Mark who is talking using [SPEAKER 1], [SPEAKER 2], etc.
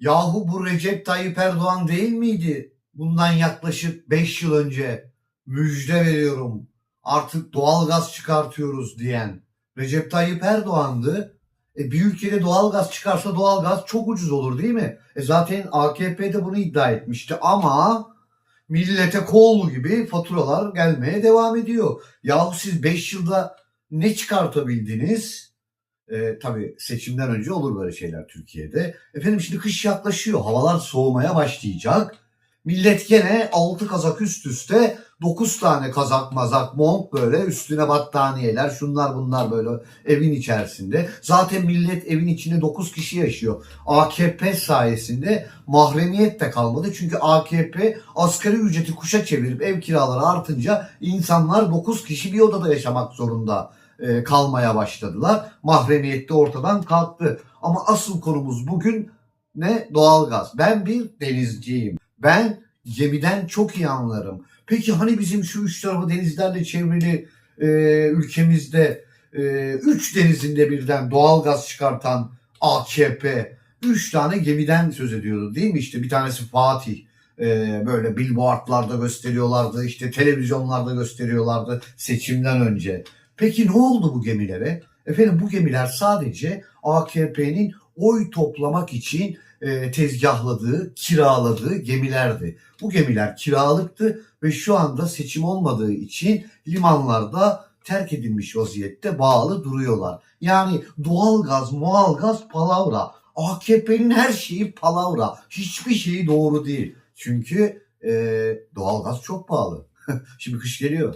[SPEAKER 1] Yahu bu Recep Tayyip Erdoğan değil miydi? Bundan yaklaşık 5 yıl önce müjde veriyorum. Artık doğalgaz çıkartıyoruz diyen Recep Tayyip Erdoğan'dı. E bir ülkede doğalgaz çıkarsa doğalgaz çok ucuz olur değil mi? E zaten AKP de bunu iddia etmişti ama millete kol gibi faturalar gelmeye devam ediyor. Yahu siz 5 yılda ne çıkartabildiniz? E, tabii seçimden önce olur böyle şeyler Türkiye'de. Efendim şimdi kış yaklaşıyor. Havalar soğumaya başlayacak. Millet gene 6 kazak üst üste 9 tane kazak mazak mont böyle üstüne battaniyeler şunlar bunlar böyle evin içerisinde. Zaten millet evin içinde 9 kişi yaşıyor. AKP sayesinde mahremiyet de kalmadı. Çünkü AKP asgari ücreti kuşa çevirip ev kiraları artınca insanlar 9 kişi bir odada yaşamak zorunda e, kalmaya başladılar. Mahremiyet de ortadan kalktı. Ama asıl konumuz bugün ne? Doğalgaz. Ben bir denizciyim. Ben gemiden çok iyi anlarım. Peki hani bizim şu üç tarafı denizlerle çevrili e, ülkemizde e, üç denizinde birden doğalgaz çıkartan AKP üç tane gemiden söz ediyordu değil mi? İşte bir tanesi Fatih. E, böyle billboardlarda gösteriyorlardı, işte televizyonlarda gösteriyorlardı seçimden önce. Peki ne oldu bu gemilere? Efendim bu gemiler sadece AKP'nin oy toplamak için e, tezgahladığı, kiraladığı gemilerdi. Bu gemiler kiralıktı ve şu anda seçim olmadığı için limanlarda terk edilmiş vaziyette bağlı duruyorlar. Yani doğalgaz, mualgaz palavra. AKP'nin her şeyi palavra. Hiçbir şeyi doğru değil. Çünkü e, doğalgaz çok pahalı. Şimdi kış geliyor.